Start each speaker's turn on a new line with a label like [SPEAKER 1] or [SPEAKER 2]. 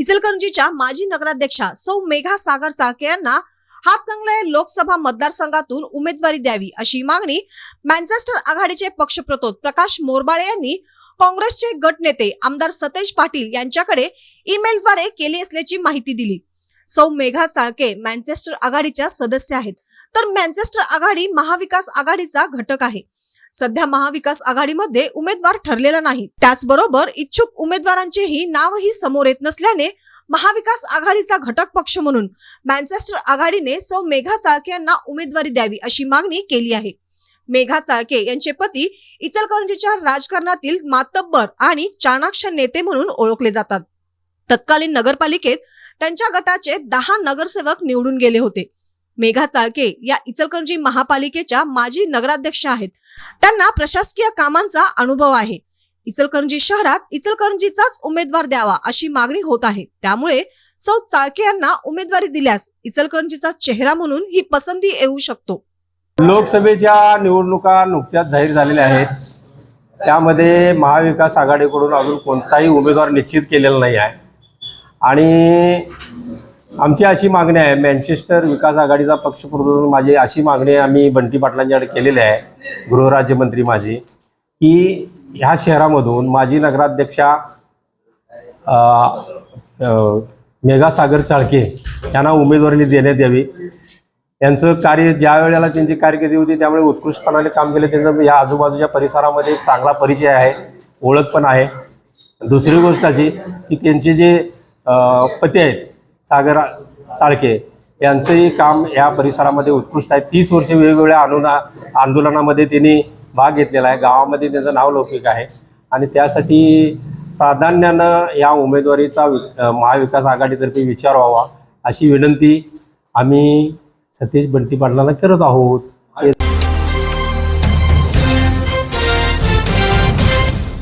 [SPEAKER 1] इचलकरंजीच्या माजी नगराध्यक्षा सौ मेघा सागर चाळके यांना हातकंगले लोकसभा मतदारसंघातून उमेदवारी द्यावी अशी मागणी मँचेस्टर आघाडीचे पक्षप्रतोद प्रकाश मोरबाळे यांनी काँग्रेसचे गटनेते आमदार सतेज पाटील यांच्याकडे ईमेलद्वारे केली असल्याची माहिती दिली. सौ मेघा चाळके मॅन्चेस्टर आघाडीच्या सदस्य आहेत. तर मँचेस्टर आघाडी महाविकास आघाडीचा घटक आहे. सध्या महाविकास आघाडीमध्ये उमेदवार ठरलेला नाही. त्याचबरोबर इच्छुक उमेदवारांचेही नावही समोर येत नसल्याने महाविकास आघाडीचा घटक पक्ष म्हणून मॅन्चेस्टर आघाडीने सौ मेघा चाळके यांना उमेदवारी द्यावी अशी मागणी केली आहे. मेघा चाळके यांचे पती इचलकरंजीच्या राजकारणातील मातब्बर आणि चाणाक्ष नेते म्हणून ओळखले जातात. तत्कालीन नगरपालिकेत त्यांच्या गटाचे दहा नगरसेवक निवडून गेले होते. मेघा चाळके या इचलकरंजी महापालिकेच्या माजी नगराध्यक्ष आहेत. त्यांना प्रशासकीय कामांचा अनुभव आहे. इचलकरंजी शहरात इचलकरंजीचाच उमेदवार द्यावा अशी मागणी होत आहे. त्यामुळे सौ चाळके यांना उमेदवारी दिल्यास इचलकरंजीचा चेहरा म्हणून ही पसंती येऊ शकतो.
[SPEAKER 2] लोकसभेच्या निवडणुका नुकत्याच जाहीर झालेल्या आहेत. त्यामध्ये महाविकास आघाडीकडून अजून कोणताही उमेदवार निश्चित केलेला नाही आहे. आणि आमची अशी मागणी आहे मँचेस्टर विकास आघाडीचा पक्ष प्रमुख माझी अशी मागणी आम्ही बंटी पाटलांच्याकडे केलेली आहे गृहराज्यमंत्री माझी की ह्या शहरामधून माजी नगराध्यक्षा मेघासागर चाळके यांना उमेदवारी देण्यात यावी. यांचं कार्य ज्या वेळेला त्यांची कारकिर्दी होती त्यामुळे उत्कृष्टपणाने काम केले. त्यांचं या आजूबाजूच्या परिसरामध्ये चांगला परिचय आहे ओळख पण आहे. दुसरी गोष्ट अशी की त्यांचे जे पती आहेत सागर चाळके यांचंही काम या परिसरामध्ये उत्कृष्ट आहे. तीस वर्षे वेगवेगळ्या अनुदा आंदोलनामध्ये त्यांनी भाग घेतलेला आहे. गावामध्ये त्यांचं नाव लौकिक आहे. आणि त्यासाठी प्राधान्यानं या उमेदवारीचा महाविकास आघाडीतर्फे विचार व्हावा अशी विनंती आम्ही सतीश बंटी पाटलांना करत आहोत.